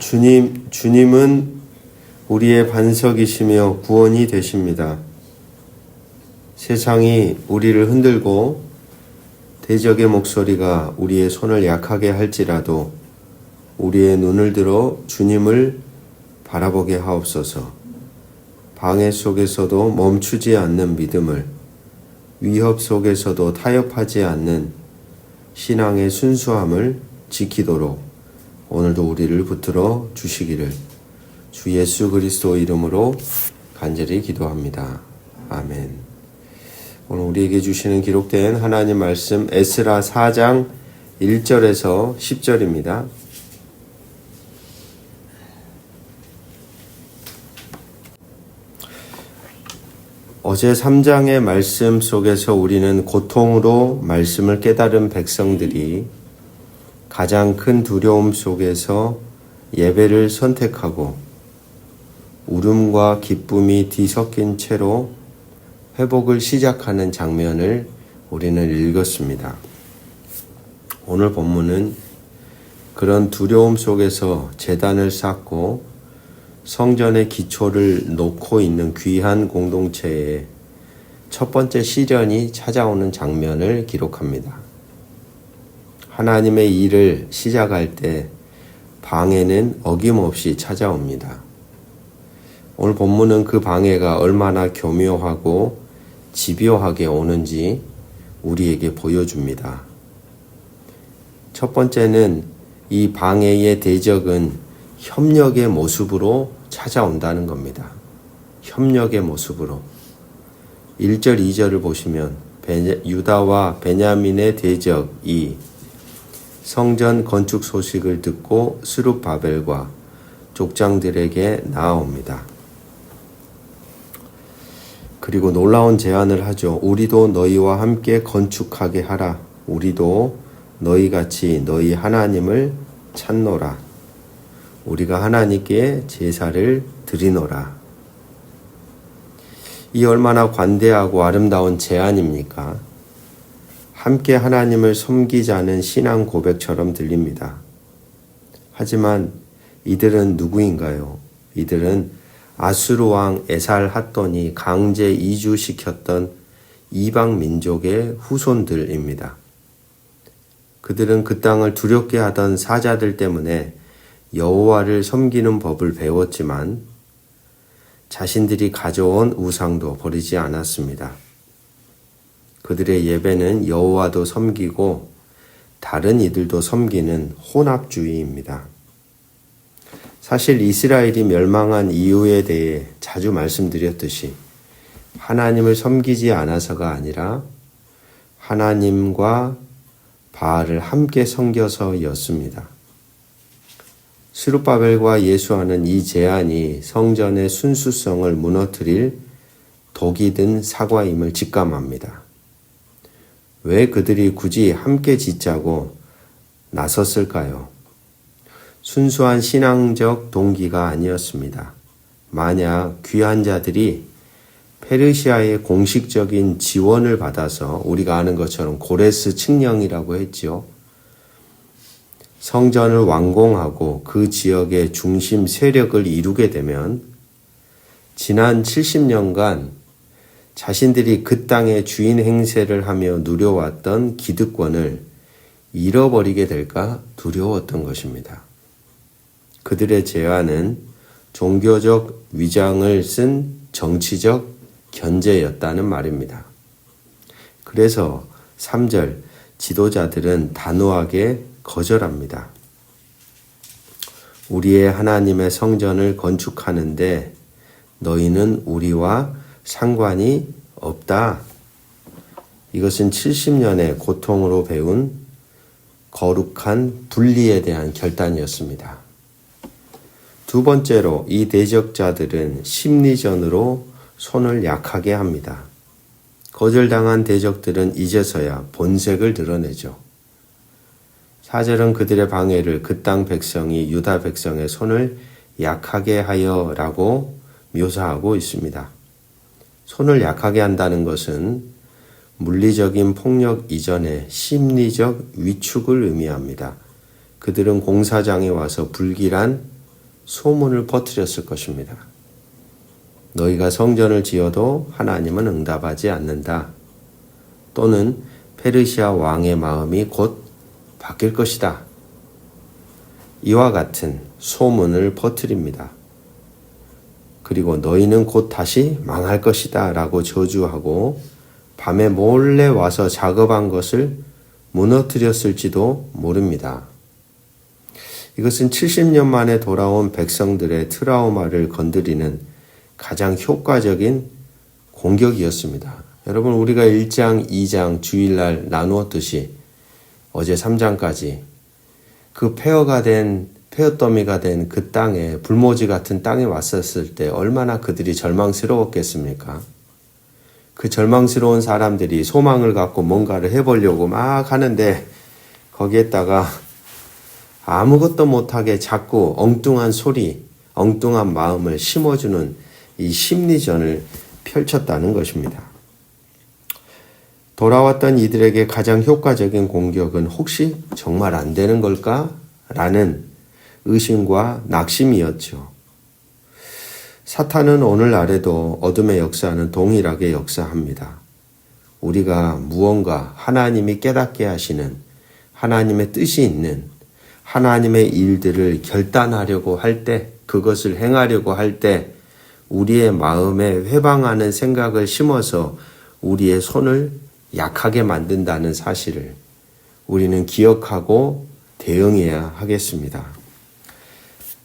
주님, 주님은 우리의 반석이시며 구원이 되십니다. 세상이 우리를 흔들고 대적의 목소리가 우리의 손을 약하게 할지라도 우리의 눈을 들어 주님을 바라보게 하옵소서. 방해 속에서도 멈추지 않는 믿음을, 위협 속에서도 타협하지 않는 신앙의 순수함을 지키도록 오늘도 우리를 붙들어 주시기를 주 예수 그리스도 이름으로 간절히 기도합니다. 아멘. 오늘 우리에게 주시는 기록된 하나님 말씀 에스라 4장 1절에서 10절입니다. 어제 3장의 말씀 속에서 우리는 고통으로 말씀을 깨달은 백성들이 가장 큰 두려움 속에서 예배를 선택하고 울음과 기쁨이 뒤섞인 채로 회복을 시작하는 장면을 우리는 읽었습니다. 오늘 본문은 그런 두려움 속에서 재단을 쌓고 성전의 기초를 놓고 있는 귀한 공동체에 첫 번째 시련이 찾아오는 장면을 기록합니다. 하나님의 일을 시작할 때 방해는 어김없이 찾아옵니다. 오늘 본문은 그 방해가 얼마나 교묘하고 집요하게 오는지 우리에게 보여줍니다. 첫 번째는 이 방해의 대적은 협력의 모습으로 찾아온다는 겁니다. 협력의 모습으로. 1절, 2절을 보시면 유다와 베냐민의 대적이 성전 건축 소식을 듣고 스룹바벨과 족장들에게 나아옵니다. 그리고 놀라운 제안을 하죠. 우리도 너희와 함께 건축하게 하라. 우리도 너희 같이 너희 하나님을 찾노라. 우리가 하나님께 제사를 드리노라. 이 얼마나 관대하고 아름다운 제안입니까? 함께 하나님을 섬기자는 신앙 고백처럼 들립니다. 하지만 이들은 누구인가요? 이들은 아수르 왕 에살 핫돈이 강제 이주시켰던 이방 민족의 후손들입니다. 그들은 그 땅을 두렵게 하던 사자들 때문에 여호와를 섬기는 법을 배웠지만 자신들이 가져온 우상도 버리지 않았습니다. 그들의 예배는 여호와도 섬기고 다른 이들도 섬기는 혼합주의입니다. 사실 이스라엘이 멸망한 이유에 대해 자주 말씀드렸듯이 하나님을 섬기지 않아서가 아니라 하나님과 바알을 함께 섬겨서였습니다. 스룹바벨과 예수하는 이 제안이 성전의 순수성을 무너뜨릴 독이 든 사과임을 직감합니다. 왜 그들이 굳이 함께 짓자고 나섰을까요? 순수한 신앙적 동기가 아니었습니다. 만약 귀한 자들이 페르시아의 공식적인 지원을 받아서 우리가 아는 것처럼 고레스 칙령이라고 했지요. 성전을 완공하고 그 지역의 중심 세력을 이루게 되면 지난 70년간 자신들이 그 땅의 주인 행세를 하며 누려왔던 기득권을 잃어버리게 될까 두려웠던 것입니다. 그들의 제안은 종교적 위장을 쓴 정치적 견제였다는 말입니다. 그래서 3절 지도자들은 단호하게 거절합니다. 우리의 하나님의 성전을 건축하는데 너희는 우리와 상관이 없다. 이것은 70년의 고통으로 배운 거룩한 분리에 대한 결단이었습니다. 두 번째로 이 대적자들은 심리전으로 손을 약하게 합니다. 거절당한 대적들은 이제서야 본색을 드러내죠. 사절은 그들의 방해를 그 땅 백성이 유다 백성의 손을 약하게 하여라고 묘사하고 있습니다. 손을 약하게 한다는 것은 물리적인 폭력 이전의 심리적 위축을 의미합니다. 그들은 공사장에 와서 불길한 소문을 퍼뜨렸을 것입니다. 너희가 성전을 지어도 하나님은 응답하지 않는다. 또는 페르시아 왕의 마음이 곧 바뀔 것이다. 이와 같은 소문을 퍼뜨립니다. 그리고 너희는 곧 다시 망할 것이다 라고 저주하고 밤에 몰래 와서 작업한 것을 무너뜨렸을지도 모릅니다. 이것은 70년 만에 돌아온 백성들의 트라우마를 건드리는 가장 효과적인 공격이었습니다. 여러분, 우리가 1장, 2장 주일날 나누었듯이 어제 3장까지 그 폐허가 된 폐허더미가 된 그 땅에 불모지 같은 땅에 왔었을 때 얼마나 그들이 절망스러웠겠습니까? 그 절망스러운 사람들이 소망을 갖고 뭔가를 해보려고 막 하는데 거기에다가 아무것도 못하게 자꾸 엉뚱한 소리, 엉뚱한 마음을 심어주는 이 심리전을 펼쳤다는 것입니다. 돌아왔던 이들에게 가장 효과적인 공격은 혹시 정말 안 되는 걸까? 라는 의심과 낙심이었죠. 사탄은 오늘날에도 어둠의 역사는 동일하게 역사합니다. 우리가 무언가 하나님이 깨닫게 하시는 하나님의 뜻이 있는 하나님의 일들을 결단하려고 할 때, 그것을 행하려고 할 때, 우리의 마음에 회방하는 생각을 심어서 우리의 손을 약하게 만든다는 사실을 우리는 기억하고 대응해야 하겠습니다.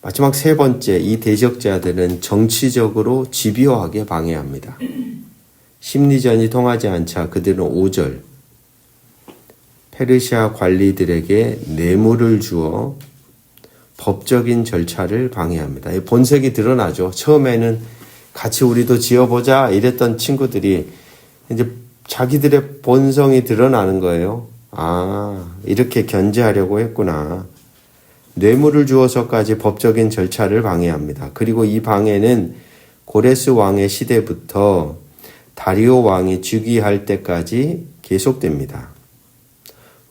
마지막 세 번째, 이 대적자들은 정치적으로 집요하게 방해합니다. 심리전이 통하지 않자 그들은 5절, 페르시아 관리들에게 뇌물을 주어 법적인 절차를 방해합니다. 본색이 드러나죠. 처음에는 같이 우리도 지어보자 이랬던 친구들이 이제 자기들의 본성이 드러나는 거예요. 아, 이렇게 견제하려고 했구나. 뇌물을 주어서까지 법적인 절차를 방해합니다. 그리고 이 방해는 고레스 왕의 시대부터 다리오 왕이 즉위할 때까지 계속됩니다.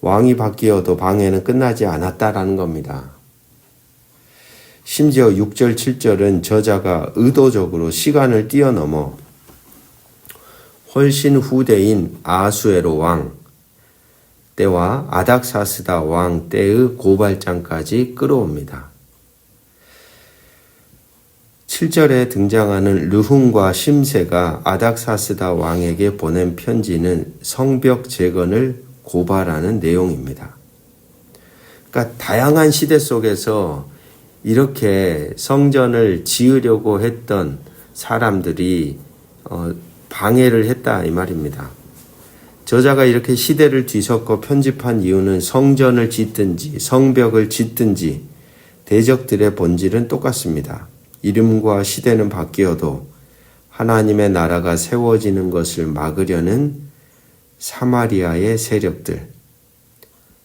왕이 바뀌어도 방해는 끝나지 않았다라는 겁니다. 심지어 6절, 7절은 저자가 의도적으로 시간을 뛰어넘어 훨씬 후대인 아수에로 왕 때와 아닥사스다 왕 때의 고발장까지 끌어옵니다. 7절에 등장하는 르훈과 심세가 아닥사스다 왕에게 보낸 편지는 성벽 재건을 고발하는 내용입니다. 그러니까 다양한 시대 속에서 이렇게 성전을 지으려고 했던 사람들이 어, 방해를 했다 이 말입니다. 저자가 이렇게 시대를 뒤섞어 편집한 이유는 성전을 짓든지 성벽을 짓든지 대적들의 본질은 똑같습니다. 이름과 시대는 바뀌어도 하나님의 나라가 세워지는 것을 막으려는 사마리아의 세력들,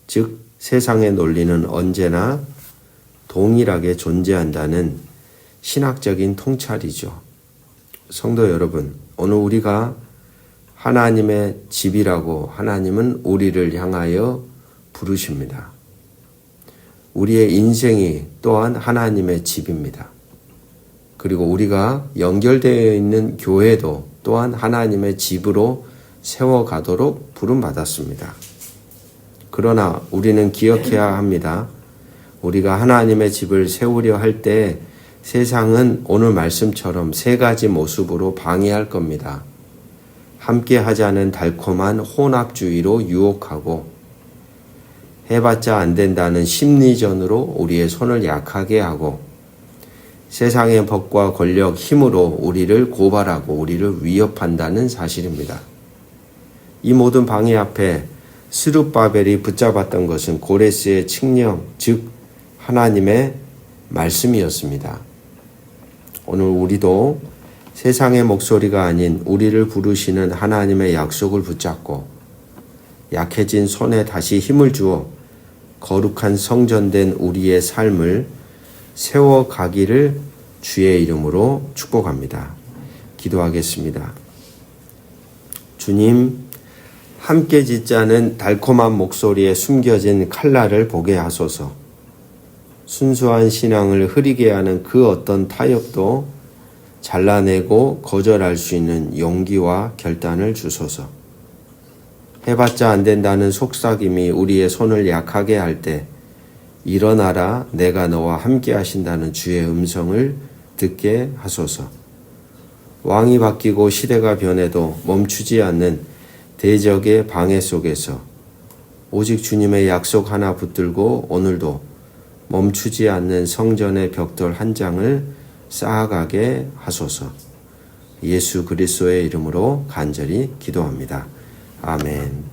즉 세상의 논리는 언제나 동일하게 존재한다는 신학적인 통찰이죠. 성도 여러분, 오늘 우리가 하나님의 집이라고 하나님은 우리를 향하여 부르십니다. 우리의 인생이 또한 하나님의 집입니다. 그리고 우리가 연결되어 있는 교회도 또한 하나님의 집으로 세워가도록 부름받았습니다. 그러나 우리는 기억해야 합니다. 우리가 하나님의 집을 세우려 할 때 세상은 오늘 말씀처럼 세 가지 모습으로 방해할 겁니다. 함께 하자는 달콤한 혼합주의로 유혹하고 해봤자 안 된다는 심리전으로 우리의 손을 약하게 하고 세상의 법과 권력, 힘으로 우리를 고발하고 우리를 위협한다는 사실입니다. 이 모든 방해 앞에 스룹바벨이 붙잡았던 것은 고레스의 칙령, 즉 하나님의 말씀이었습니다. 오늘 우리도 세상의 목소리가 아닌 우리를 부르시는 하나님의 약속을 붙잡고 약해진 손에 다시 힘을 주어 거룩한 성전된 우리의 삶을 세워가기를 주의 이름으로 축복합니다. 기도하겠습니다. 주님, 함께 짓자는 달콤한 목소리에 숨겨진 칼날을 보게 하소서. 순수한 신앙을 흐리게 하는 그 어떤 타협도 잘라내고 거절할 수 있는 용기와 결단을 주소서. 해봤자 안 된다는 속삭임이 우리의 손을 약하게 할 때 일어나라 내가 너와 함께 하신다는 주의 음성을 듣게 하소서. 왕이 바뀌고 시대가 변해도 멈추지 않는 대적의 방해 속에서 오직 주님의 약속 하나 붙들고 오늘도 멈추지 않는 성전의 벽돌 한 장을 쌓아가게 하소서. 예수 그리스도의 이름으로 간절히 기도합니다. 아멘.